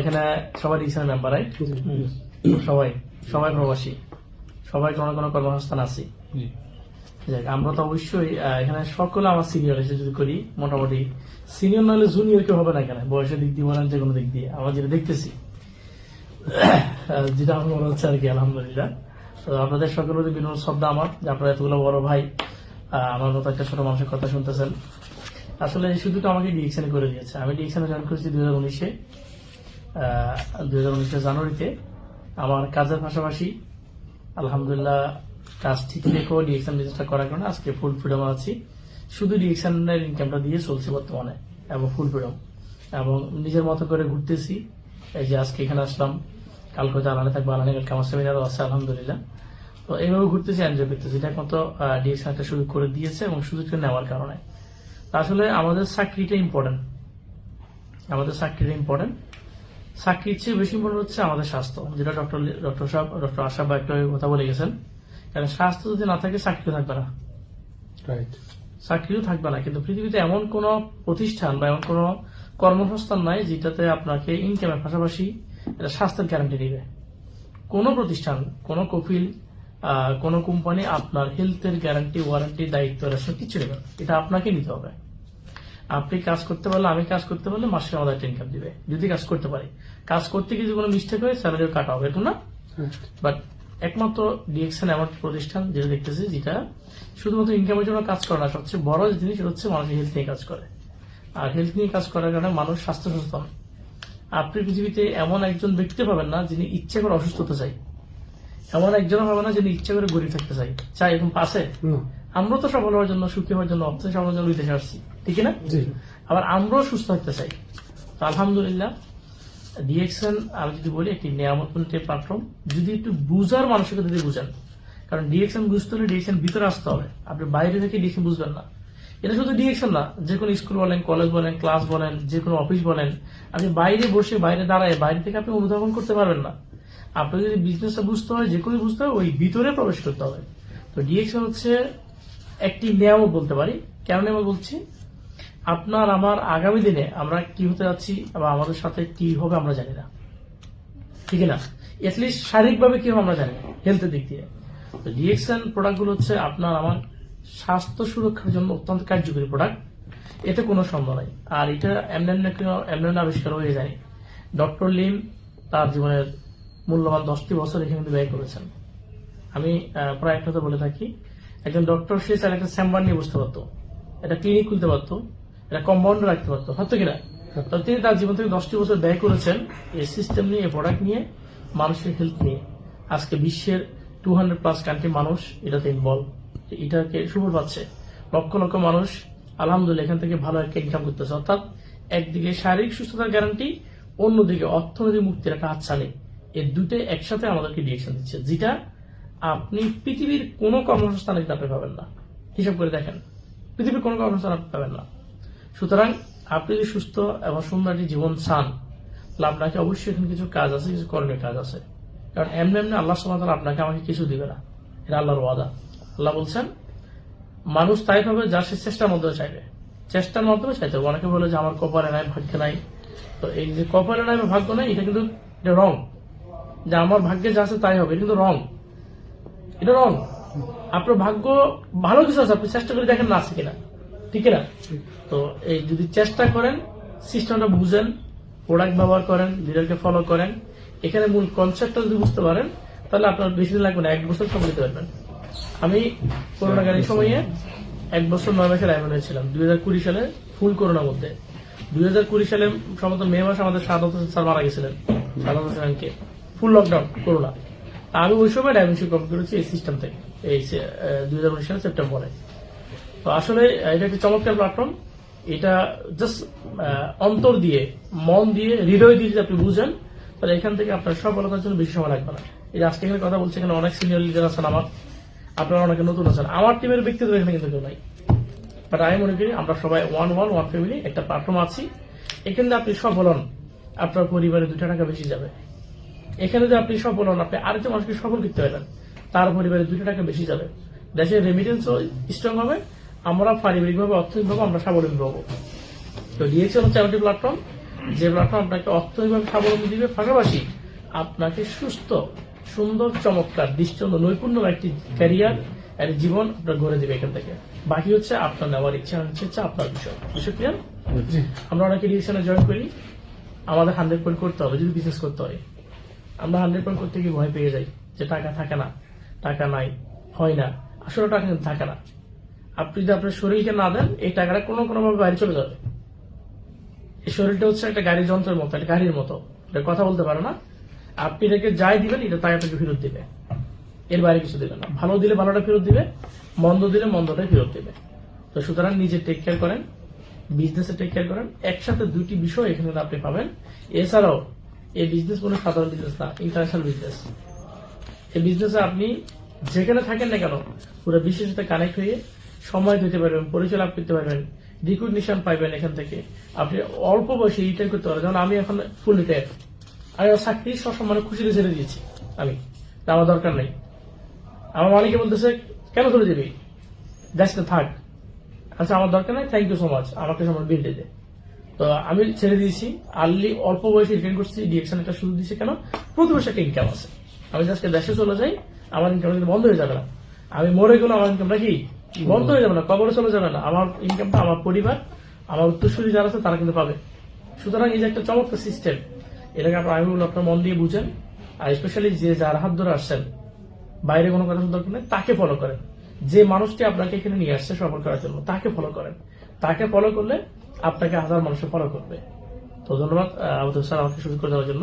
এখানে সবাই মেম্বার সবাই সবাই প্রবাসী। সবাই কোনো কোনো কর্মসংস্থান আছে। আমরা তো অবশ্যই এখানে সকলে আমার সিনিয়র এসে যদি করি মোটামুটি। সিনিয়র নাহলে জুনিয়র কেউ হবে না এখানে বয়সের দিক দিয়ে বলেন যে কোনো দিক দিয়ে। আমরা যেটা দেখতেছি যেটা আমার মনে হচ্ছে আর কি আলহামদুলিল্লাহ। তো আপনাদের সকলের প্রতি বিনোদ শব্দ আমার যে আপনারা এতগুলো বড় ভাই আমার মতো একটা ছোট মানুষের কথা শুনতেছেন। আসলে এই সুযোগটা আমাকে ডিএকশনে করে দিয়েছে আমি ডিএকশনে জয়েন করেছি দু হাজার উনিশে। দু হাজার উনিশের জানুয়ারিতে। আমার কাজের পাশাপাশি আলহামদুলিল্লাহ কাজ ঠিক রেখেও ডিএকশন বিজনেসটা করার কারণে আজকে ফুল ফ্রিডম আছি। শুধু ডিএকশনের ইনকামটা দিয়ে চলছে বর্তমানে, এবং ফুল ফ্রিডম এবং নিজের মতো করে ঘুরতেছি। এই যে আজকে এখানে আসলাম, কালকে হয়তো আলাদা থাকব, আলাদা কালকে আমার সেমিনারও আছে, আলহামদুলিল্লাহ। তো এইভাবে ঘুরতেছি এনজয় করতেছি। এটা একমাত্র ডিএকশন একটা সুযোগ করে দিয়েছে, এবং সুযোগটা নেওয়ার কারণে। আসলে আমাদের চাকরিটা ইম্পর্টেন্ট আমাদের চাকরিটা ইম্পর্টেন্ট চাকরির চেয়ে বেশি ইম্পর্টেন্ট হচ্ছে আমাদের স্বাস্থ্য যেটা ডক্টর ডক্টর সাহেব ডক্টর আশা বা একটু কথা বলে গেছেন। কারণ স্বাস্থ্য যদি না থাকে চাকরিও থাকবে না। রাইট চাকরিও থাকবে না। কিন্তু পৃথিবীতে এমন কোন প্রতিষ্ঠান বা এমন কোন কর্মসংস্থান নাই যেটাতে আপনাকে ইনকামের পাশাপাশি এটা স্বাস্থ্যের গ্যারান্টি দিবে। কোনো প্রতিষ্ঠান কোনো কফিল কোনো কোম্পানি আপনার হেলথের গ্যারান্টি ওয়ারেন্টি দায়িত্ব রেশন কিছু নেবে এটা আপনাকে নিতে হবে। আপনি কাজ করতে পারলে আমি কাজ করতে পারলে মাসে আমাদের একটা ইনকাম দিবে। যদি কাজ করতে পারি। কাজ করতে গিয়ে কোনো মিস্টেক হয় স্যালারিও কাটা হবে এরকম না? বাট একমাত্র ডিএক্সএন এমন প্রতিষ্ঠান যেটা দেখতেছি যেটা শুধুমাত্র ইনকামের জন্য কাজ করে না সবচেয়ে বড় জিনিস হচ্ছে মানুষের হেলথ নিয়ে কাজ করে। আর হেলথ নিয়ে কাজ করার কারণে মানুষ স্বাস্থ্য সচেতন। আপনি পৃথিবীতে এমন একজন ব্যক্তি পাবেন না যিনি ইচ্ছে করে অসুস্থ হতে চাই। এমন একজন হবে না যিনি ইচ্ছা করে গরিব থাকতে চাই চাই এরকম পাশে? আমরা তো সফল হওয়ার জন্য সুখী হওয়ার জন্য অর্থ সফল জন্য বিদেশে আসছি। ঠিক না? আবার আমরাও সুস্থ থাকতে চাই। তো আলহামদুলিল্লাহ ডিএক্সএন আমি যদি বলি একটি নিয়ামত প্ল্যাটফর্ম যদি একটু বুঝার মানুষকে যদি বুঝেন। কারণ ডিএক্সএন বুঝতে হলে ডিএক্সএন ভিতরে আসতে হবে। আপনি বাইরে থেকে ডিএক্সএন বুঝবেন না। এটা শুধু ডিএক্সএন না যে কোনো স্কুল বলেন কলেজ বলেন ক্লাস বলেন যে কোনো অফিস বলেন আপনি বাইরে বসে বাইরে দাঁড়ায় বাইরে থেকে আপনি অনুধাবন করতে পারবেন না। আপনার যদি বিজনেসটা বুঝতে হয়, যে কোনো বুঝতে হয়, ওই ভিতরে প্রবেশ করতে হবে। তো ডিএক্সএন হচ্ছে একটি নিয়ামত বলতে পারি। কেন নিয়ামত বলছি? আপনার আমার আগামী দিনে আমরা কি হতে যাচ্ছি বা আমাদের সাথে কি হবে আমরা জানি না। ঠিক না? এটলিস্ট শারীরিকভাবে কি হবে আমরা জানি না হেলথের দিক দিয়ে। তো ডিএক্সএন প্রোডাক্টগুলো হচ্ছে আপনার আমার স্বাস্থ্য সুরক্ষার জন্য অত্যন্ত কার্যকরী প্রোডাক্ট এতে কোনো সন্দেহ নাই। আর এটা এমন এমন আবিষ্কার হয়ে যায়। ডক্টর লিম তার জীবনের মূল্যবান দশটি বছর এখানে ব্যয় করেছেন। আমি প্রায় একটা কথা বলে থাকি একজন ডক্টর সে চাইলে একটা চেম্বার নিয়ে বসতে পারতো। একটা ক্লিনিক খুলতে পারতো একটা কম্পাউন্ড রাখতে পারতো। হয়তো কিনা? তো তিনি তার জীবন থেকে দশটি বছর ব্যয় করেছেন এই সিস্টেম নিয়ে এই প্রোডাক্ট নিয়ে মানুষের হেলথ নিয়ে। আজকে বিশ্বের টু হান্ড্রেড প্লাস কান্ট্রি মানুষ এটাতে ইনভলভ এটাকে সুফল পাচ্ছে। লক্ষ লক্ষ মানুষ আলহামদুলিল্লাহ এখান থেকে ভালো একটা ইনকাম করতেছে। অর্থাৎ একদিকে শারীরিক সুস্থতার গ্যারান্টি অন্যদিকে অর্থনৈতিক মুক্তির একটা হাতছানি। এই দুটো একসাথে আমাদেরকে ডিরেকশন দিচ্ছে। যেটা আপনি পৃথিবীর কোনো কর্মসংস্থানে কিন্তু আপনি পাবেন না। হিসাব করে দেখেন। পৃথিবীর কোনো কর্মসংস্থান আপনি পাবেন না। সুতরাং আপনি যদি সুস্থ এবং সুন্দর একটি জীবন চান, তাহলে আপনাকে অবশ্যই এখানে কিছু কাজ আছে, কিছু করণীয় কাজ আছে। কারণ এমনি এমনি আল্লাহ সমাধান আপনাকে আমাকে কিছু দিবে না। এটা আল্লাহর ওয়াদা। আল্লাহ বলছেন, মানুষ তাই পাবে যা সে চেষ্টার মধ্যে চাইবে। চেষ্টার মাধ্যমে চাইতে হবে। অনেকে বলে যে, আমার কপালে নাই, ভাগ্যে নাই। তো এই যে কপালে নাই ভাগ্য নাই, এটা কিন্তু এটা রং যে আমার ভাগ্যে যা আছে তাই হবে কিন্তু রং এটা রং আপনার ভাগ্য ভালো কিছু আছে আপনি চেষ্টা করে দেখেন না আছে কিনা। ঠিক না তো এই যদি চেষ্টা করেন সিস্টেমটা বুঝেন প্রোডাক্ট ব্যবহার করেন লিডারকে ফলো করেন এখানে মূল কনসেপ্টটা যদি বুঝতে পারেন তাহলে আপনার বেশি দিন লাগবে না এক বছর সব দিতে পারবেন। আমি করোনাকালীন সময়ে এক বছর নয় মাসের আইমন হয়েছিলাম দুই হাজার কুড়ি সালে ফুল করোনার মধ্যে। দুই হাজার কুড়ি সালে সম্ভবত মে মাসে আমাদের সাদাত হোসেন স্যার মারা গেছিলেন সাদাত হোসেনকে ফুল লকডাউন করোনা আমি ওই সময় ডায়মেনশন কমপ্লিট করেছি এই সিস্টেম থেকে, এই দুই হাজার উনিশ সালের সেপ্টেম্বরে তো আসলে, এটা একটি চমৎকার প্ল্যাটফর্ম এটা জাস্ট অন্তর দিয়ে, মন দিয়ে, হৃদয় দিয়ে যদি আপনি বুঝেন, তাহলে এখান থেকে আপনার সব সফলতার জন্য বেশি সময় লাগবে না। এই আজকে এখানে কথা বলছি এখানে অনেক সিনিয়র লিডার আছেন আমার। আপনারা অনেকে নতুন আছেন। আমার টিমের ব্যক্তিগত এখানে কিন্তু কেউ নাই। বাট আমি মনে করি আমরা সবাই ওয়ান ওয়ান ওয়ান ফ্যামিলি একটা প্ল্যাটফর্ম আছি। এখানে আপনি সফল হন, আপনার পরিবারে দুটা টাকা বেশি যাবে। এখানে যদি আপনি সফল হন আপনি আরেকটা মানুষকে সফল করতে পারবেন তার পরিবারে দুটো টাকা বেশি যাবে। দেশের রেমিটেন্সও স্ট্রং হবে আমরা পারিবারিকভাবে অর্থনৈতিকভাবে আমরা স্বাবলম্বী হব। তো ডিএক্সএল হচ্ছে এমনটি প্ল্যাটফর্ম যে প্ল্যাটফর্ম আপনাকে অর্থনৈতিকভাবে স্বাবলম্বী দিবে পাশাপাশি আপনাকে সুস্থ সুন্দর চমৎকার দৃষ্টান্ত নৈপুণ্য একটি ক্যারিয়ার একটি জীবন আপনার গড়ে দেবে এখান থেকে। বাকি হচ্ছে আপনার নেওয়ার ইচ্ছা হচ্ছে আপনার বিষয়। বিষয় ক্লিয়ার আমরা অনেকে ডিরেকশনে জয়েন করি আমাদের হান্ড্রেড পয়েন্ট করতে হবে যদি বিজনেস করতে হয়। আমরা হান্ড্রেড পয়েন্ট করতে গিয়ে ভয় পেয়ে যাই যে টাকা থাকে না, টাকা নাই, হয় না। আসলে টাকা কিন্তু থাকে না। আপনি যদি আপনার শরীরকে না দেন, এই টাকাটা কোনো কোনো ভাবে বাইরে চলে যাবে। এই শরীরটা হচ্ছে একটা গাড়ির যন্ত্রের মতো, একটা গাড়ির মতো। এটা কথা বলতে পারে না। আপনি এটাকে যাই দিবেন, এটা তাই আপনাকে ফেরত দিবে। এর বাইরে কিছু দিবে না। ভালো দিলে ভালোটা ফেরত দিবে, মন্দ দিলে মন্দটাই ফেরত দিবে। তো সুতরাং নিজে টেক কেয়ার করেন বিজনেসে টেক কেয়ার করেন। একসাথে দুইটি বিষয় এখানে আপনি পাবেন। এছাড়াও এই বিজনেস কোনো সাধারণ বিজনেস না ইন্টারন্যাশনাল বিজনেস এই বিজনেসে আপনি যেখানে থাকেন না কেন, পুরো বিশ্বের সাথে কানেক্ট হয়ে সময় দিতে পারবেন, পরিচয় লাভ করতে পারবেন রিকগনিশন পাইবেন এখান থেকে। আপনি অল্প বয়সে রিটায়ার করতে পারবেন। যেমন আমি এখন ফুল রিটায়ার আমি চাকরি সবসময় খুশিতে ছেড়ে দিয়েছি, আমি। আমার দরকার নেই। আমার মালিকে বলতেছে, কেন চলে যাবি দেশটা থাক আচ্ছা আমার দরকার নেই থ্যাংক ইউ সো মাচ আমাকে সময় বিল দিয়ে। তো আমি ছেড়ে দিয়েছি। আর্লি অল্প বয়সে রিটার্ন করছি ডিএকশন একটা সুযোগ দিয়েছে কেন? প্রতি বছর একটা ইনকাম আছে। আমি আজকে দেশে চলে যাই, আমার ইনকাম কিন্তু বন্ধ হয়ে যাবে না। আমি মরে গেলে আমার ইনকামটা কি? বন্ধ হয়ে যাবে না, কবরে চলে যাবে না। আমার ইনকামটা আমার পরিবার, আমার উত্তরসূরি যারা আছে তারা কিন্তু পাবে। সুতরাং এই যে একটা চমৎকার সিস্টেম এটাকে আপনার আমি আপনার মন দিয়ে বুঝেন। আর স্পেশালি যে যার হাত ধরে আসছেন, বাইরে কোনো কথা দরকার নেই, তাকে ফলো করেন। যে মানুষটি আপনাকে এখানে নিয়ে আসছে সফল করার জন্য, তাকে ফলো করেন। তাকে ফলো করলে আপনাকে হাজার মানুষে ফলো করবে। তো ধন্যবাদ আমাদের স্যার আমাকে সুযোগ করে দেওয়ার জন্য।